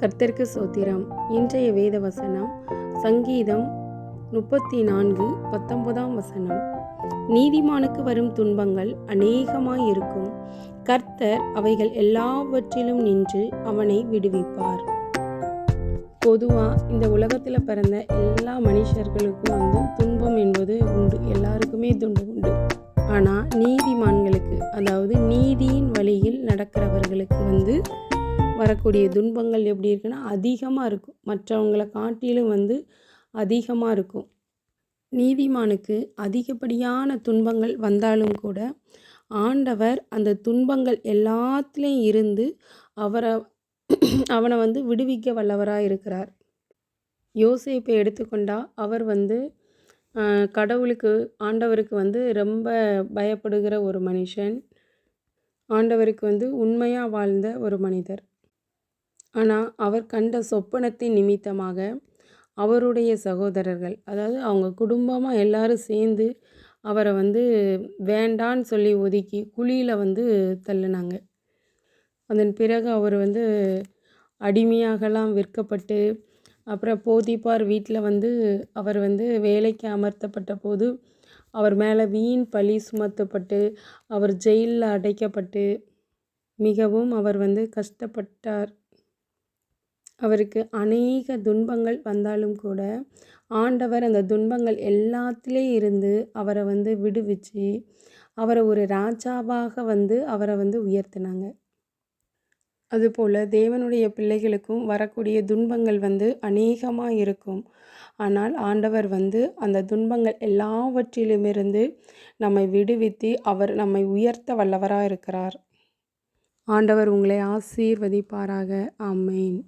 கர்த்தருக்கு சோத்திரம். இன்றைய வேத வசனம் சங்கீதம் முப்பத்தி நான்கு பத்தொன்பதாம் வசனம். நீதிமானுக்கு வரும் துன்பங்கள் அநேகமாய் இருக்கும். கர்த்தர் அவைகள் எல்லாவற்றிலும் நின்று அவனை விடுவிப்பார். பொதுவாக இந்த உலகத்தில் பிறந்த எல்லா மனுஷர்களுக்கும் வந்து துன்பம் என்பது உண்டு. எல்லாருக்குமே துன்பம் உண்டு. ஆனால் நீதிமான்களுக்கு அதாவது நீதியின் வழியில் நடக்கிறவர்களுக்கு வந்து வரக்கூடிய துன்பங்கள் எப்படி இருக்குன்னா அதிகமாக இருக்கும். மற்றவங்களை காட்டிலும் வந்து அதிகமாக இருக்கும். நீதிமானுக்கு அதிகப்படியான துன்பங்கள் வந்தாலும் கூட ஆண்டவர் அந்த துன்பங்கள் எல்லாத்துலேயும் இருந்து அவரை அவனை வந்து விடுவிக்க வல்லவராக இருக்கிறார். யோசிப்பை எடுத்துக்கொண்டால் அவர் வந்து கடவுளுக்கு ஆண்டவருக்கு வந்து ரொம்ப பயப்படுகிற ஒரு மனுஷன். ஆண்டவருக்கு வந்து உண்மையாக வாழ்ந்த ஒரு மனிதர். ஆனால் அவர் கண்ட சொப்பனத்தின் நிமித்தமாக அவருடைய சகோதரர்கள் அதாவது அவங்க குடும்பமாக எல்லாரும் சேர்ந்து அவரை வந்து வேண்டான்னு சொல்லி ஒதுக்கி குழியில் வந்து தள்ளினாங்க. அதன் பிறகு அவர் வந்து அடிமையாகலாம் விற்கப்பட்டு அப்புறம் போதிப்பார் வீட்டில் வந்து அவர் வந்து வேலைக்கு அமர்த்தப்பட்ட போது அவர் மேலே வீண் பழி சுமத்தப்பட்டு அவர் ஜெயிலில் அடைக்கப்பட்டு மிகவும் அவர் வந்து கஷ்டப்பட்டார். அவருக்கு அநேக துன்பங்கள் வந்தாலும் கூட ஆண்டவர் அந்த துன்பங்கள் எல்லாத்திலே இருந்து அவரை வந்து விடுவிச்சு அவரை ஒரு ராஜாவாக வந்து அவரை வந்து உயர்த்தினாங்க. அதுபோல் தேவனுடைய பிள்ளைகளுக்கும் வரக்கூடிய துன்பங்கள் வந்து அநேகமாக இருக்கும். ஆனால் ஆண்டவர் வந்து அந்த துன்பங்கள் எல்லாவற்றிலுமிருந்து நம்மை விடுவித்து அவர் நம்மை உயர்த்த வல்லவராக இருக்கிறார் ஆண்டவர் உங்களை ஆசீர்வதிப்பாராக. ஆமென்.